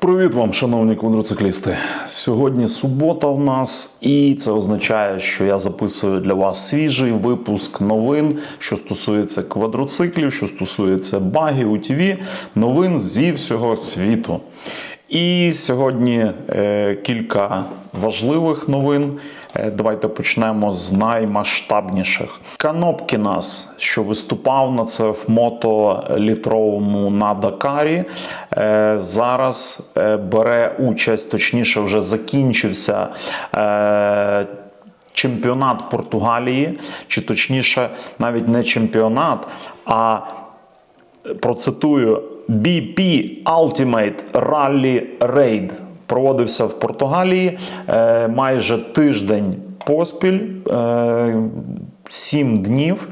Привіт вам, шановні квадроциклісти. Сьогодні субота в нас, і це означає, що я записую для вас свіжий випуск новин, що стосується квадроциклів, що стосується багів у ТВ, новин зі всього світу. І сьогодні е, кілька важливих новин. Е, Давайте почнемо з наймасштабніших. Канопкінас, що виступав на ЦФ-мото літровому на Дакарі, е, зараз бере участь, точніше, вже закінчився. Чемпіонат Португалії, чи точніше, навіть не чемпіонат, а процитую BP Ultimate Rally Raid проводився в Португалії е, майже тиждень поспіль, е, 7 днів.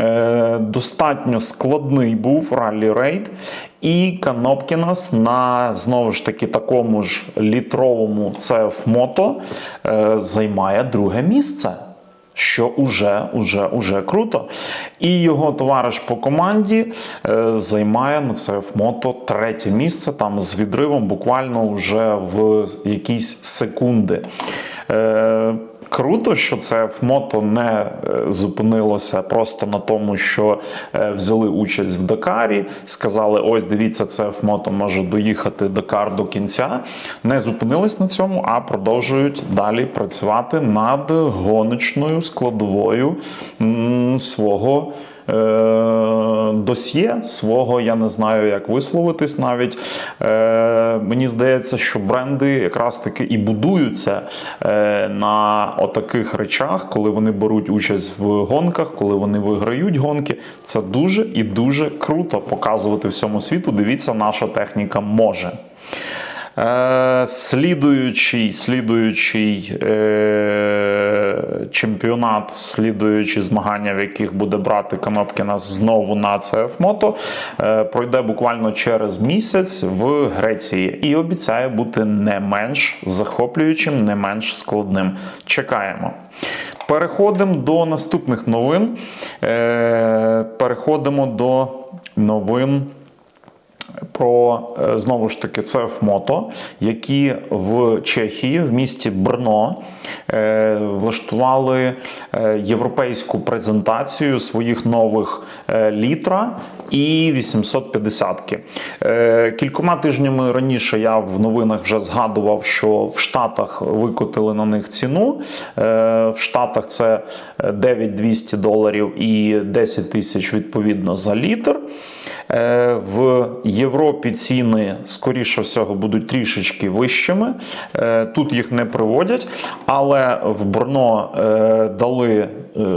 Е, Достатньо складний був раллі рейд, і Канопкінас на знову ж таки такому ж літровому CF Moto е, займає друге місце що уже, уже, уже круто. І його товариш по команді е, займає на це мото третє місце, там з відривом буквально вже в якісь секунди. Круто, що це в мото не е, зупинилося просто на тому, що е, взяли участь в Дакарі. Сказали: ось дивіться, це в мото може доїхати Дакар до кінця. Не зупинились на цьому, а продовжують далі працювати над гоночною складовою свого. Е, Досьє свого, я не знаю, як висловитись навіть. Е, мені здається, що бренди якраз таки і будуються е, на отаких речах, коли вони беруть участь в гонках, коли вони виграють гонки. Це дуже і дуже круто показувати всьому світу. Дивіться, наша техніка може. Е, Слідуючий, слідуючий е, чемпіонат, слідуючі змагання, в яких буде брати Канопкіна знову на CF Moto, е, пройде буквально через місяць в Греції і обіцяє бути не менш захоплюючим, не менш складним. Чекаємо. Переходимо до наступних новин. Е, Переходимо до новин про е, знову ж таки CF Moto, які в Чехії, в місті Брно, е, влаштували е, європейську презентацію своїх нових літра і 850-ки. Е, Кількома тижнями раніше я в новинах вже згадував, що в Штатах викотили на них ціну. В Штатах це 9200 доларів і 10 тисяч відповідно за літр. Е, В Європі ціни, скоріше всього, будуть трішечки вищими. Е, Тут їх не приводять, але в Брно е, дали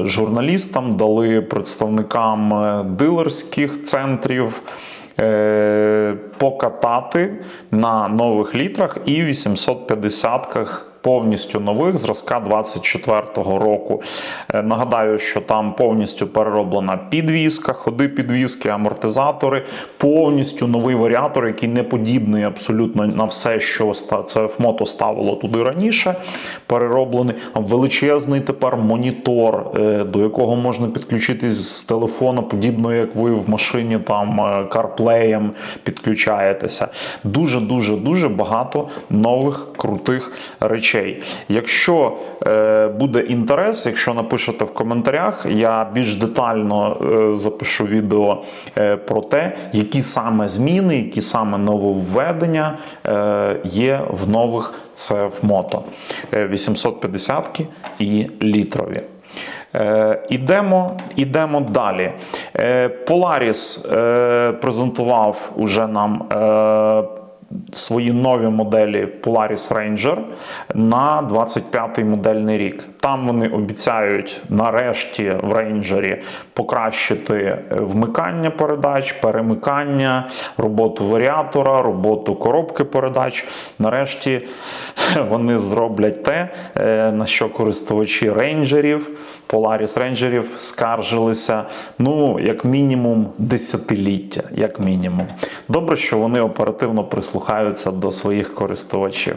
журналістам, дали представникам дилерських центрів. Покатати на нових літрах і 850-ках повністю нових зразка 24-го року. Е, Нагадаю, що там повністю перероблена підвізка, ходи підвізки, амортизатори, повністю новий варіатор, який не подібний абсолютно на все, що ста- це мото ставило туди раніше. Перероблений величезний тепер монітор, е, до якого можна підключитись з телефона, подібно як ви в машині там CarPlay підключаєтеся. Дуже дуже дуже багато нових крутих речей. Якщо е, буде інтерес, якщо напишете в коментарях, я більш детально е, запишу відео е, про те, які саме зміни, які саме нововведення е, є в нових CF Moto 850 і літрові. Е, ідемо, ідемо далі. Е, Polaris е, презентував уже нам е, свої нові моделі Polaris Ranger на 25-й модельний рік. Там вони обіцяють нарешті в рейнджері покращити е, вмикання передач, перемикання, роботу варіатора, роботу коробки передач. Нарешті вони зроблять те, е, на що користувачі рейнджерів, Polaris рейнджерів скаржилися, ну, як мінімум, десятиліття. Як мінімум. Добре, що вони оперативно прислухаються до своїх користувачів.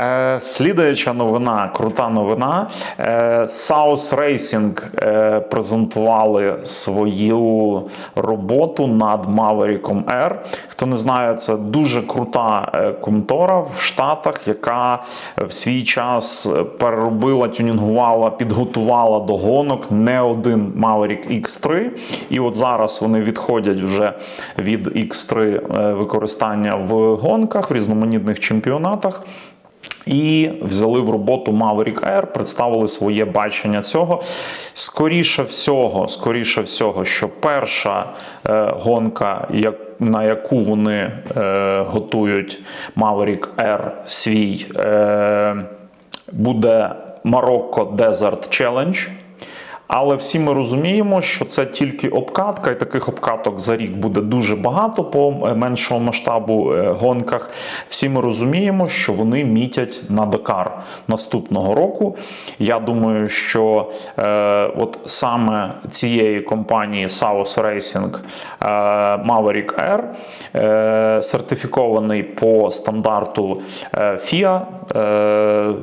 Е, слідуюча новина, крута новина. Е, South Racing е, презентували свою роботу над Maverick R. Хто не знає, це дуже крута е, контора в Штатах, яка в свій час переробила, тюнінгувала, підготувала до гонок не один Maverick X3. І от зараз вони відходять вже від X3 е, використання в гонках, в різноманітних чемпіонатах. І взяли в роботу Maverick Air, представили своє бачення цього. Скоріше всього, скоріше всього, що перша е, гонка, як, на яку вони е, готують Maverick Air свій, е, буде Morocco Desert Challenge. Але всі ми розуміємо, що це тільки обкатка, і таких обкаток за рік буде дуже багато по е, меншого масштабу е, гонках. Всі ми розуміємо, що вони мітять на Дакар наступного року. Я думаю, що е, от саме цієї компанії South Racing е, Maverick Air е, сертифікований по стандарту е, FIA. Е,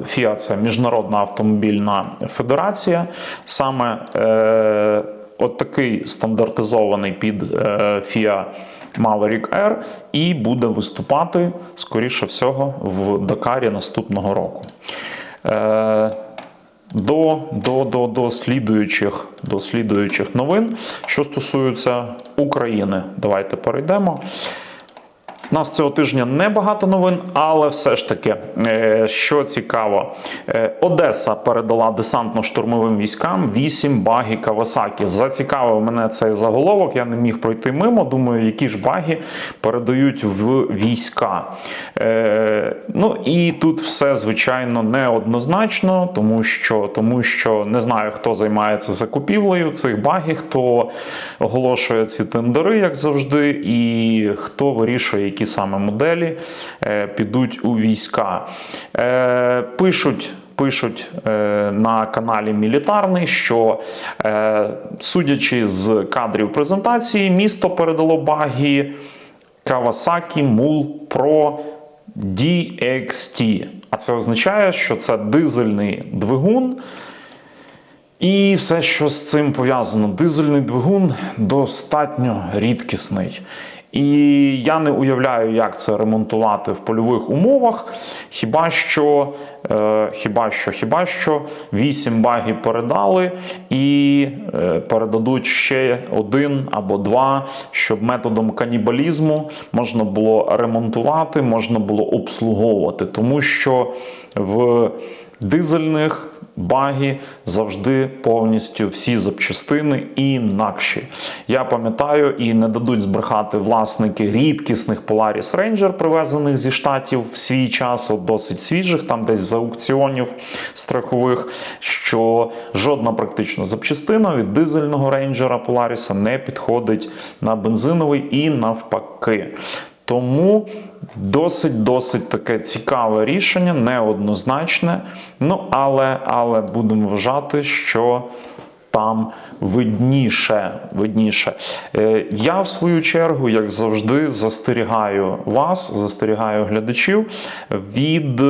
FIA – це Міжнародна автомобільна федерація. Саме е, от такий стандартизований під е, FIA Maverick Air і буде виступати, скоріше всього, в Дакарі наступного року. Е, до, до, до, до, слідуючих, до слідуючих новин, що стосуються України. Давайте перейдемо. У нас цього тижня небагато новин, але все ж таки, е, що цікаво, е, Одеса передала десантно-штурмовим військам 8 баги Кавасакі. Зацікавив мене цей заголовок. Я не міг пройти мимо. Думаю, які ж баги передають в війська. Е, Ну і тут все звичайно неоднозначно, тому що, тому що не знаю, хто займається закупівлею цих багів, хто оголошує ці тендери, як завжди, і хто вирішує, які саме моделі е, підуть у війська. Е, Пишуть. Пишуть е, на каналі Мілітарний, що судячи з кадрів презентації, місто передало баги Kawasaki Mul Pro DXT. А це означає, що це дизельний двигун. І все, що з цим пов'язано, дизельний двигун достатньо рідкісний. І я не уявляю, як це ремонтувати в польових умовах. Хіба що, е, хіба що, хіба що 8 багів передали і е, передадуть ще один або два, щоб методом канібалізму можна було ремонтувати, можна було обслуговувати, тому що в дизельних баги завжди повністю всі запчастини інакші. Я пам'ятаю і не дадуть збрехати власники рідкісних Polaris Ranger, привезених зі штатів в свій час, от досить свіжих, там десь з аукціонів страхових, що жодна практично запчастина від дизельного рейнджера Polaris не підходить на бензиновий і навпаки. Тому досить-досить таке цікаве рішення, неоднозначне. Ну, але, але будемо вважати, що там видніше. видніше. Е, Я, в свою чергу, як завжди, застерігаю вас, застерігаю глядачів від.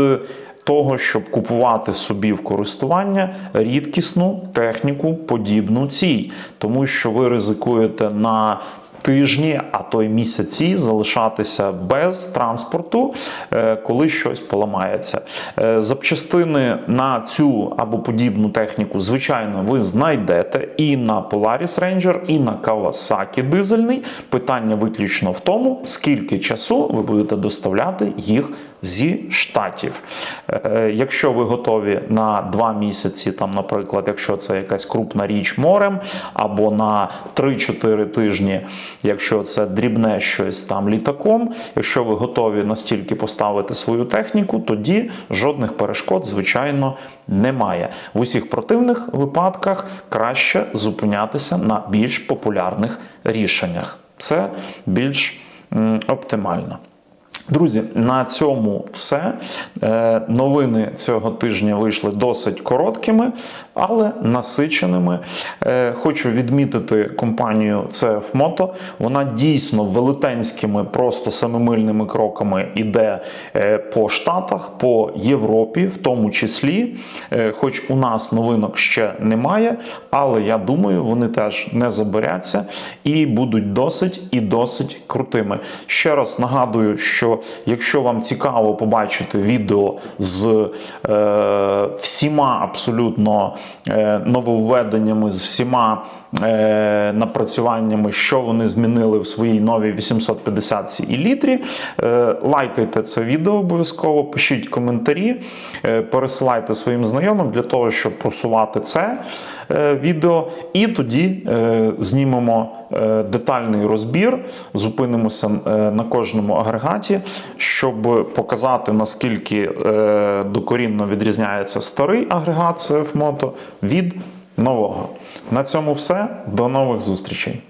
Того, щоб купувати собі в користування рідкісну техніку, подібну цій, тому що ви ризикуєте на тижні, а то й місяці залишатися без транспорту, е, коли щось поламається. Е, Запчастини на цю або подібну техніку, звичайно, ви знайдете і на Polaris Ranger, і на Kawasaki дизельний. Питання виключно в тому, скільки часу ви будете доставляти їх зі штатів. Е, Якщо ви готові на 2 місяці, там, наприклад, якщо це якась крупна річ морем, або на 3-4 тижні, якщо це дрібне щось там літаком, якщо ви готові настільки поставити свою техніку, тоді жодних перешкод, звичайно, немає. В усіх противних випадках краще зупинятися на більш популярних рішеннях. Це більш оптимально. Друзі, на цьому все. Е, Новини цього тижня вийшли досить короткими, але насиченими. Е, Хочу відмітити компанію CF Moto. Вона дійсно велетенськими, просто семимильними кроками іде е, по Штатах, по Європі, в тому числі. Е, Хоч у нас новинок ще немає, але я думаю, вони теж не заборяться і будуть досить і досить крутими. Ще раз нагадую, що якщо вам цікаво побачити відео з е, всіма абсолютно нововведеннями, з всіма е, напрацюваннями, що вони змінили в своїй новій 850 і літрі, е, лайкайте це відео обов'язково, пишіть коментарі, е, пересилайте своїм знайомим для того, щоб просувати це е, відео. І тоді е, знімемо е, детальний розбір, зупинимося е, на кожному агрегаті, щоб показати, наскільки е, докорінно відрізняється старий агрегат CF Moto від нового. На цьому все. До нових зустрічей.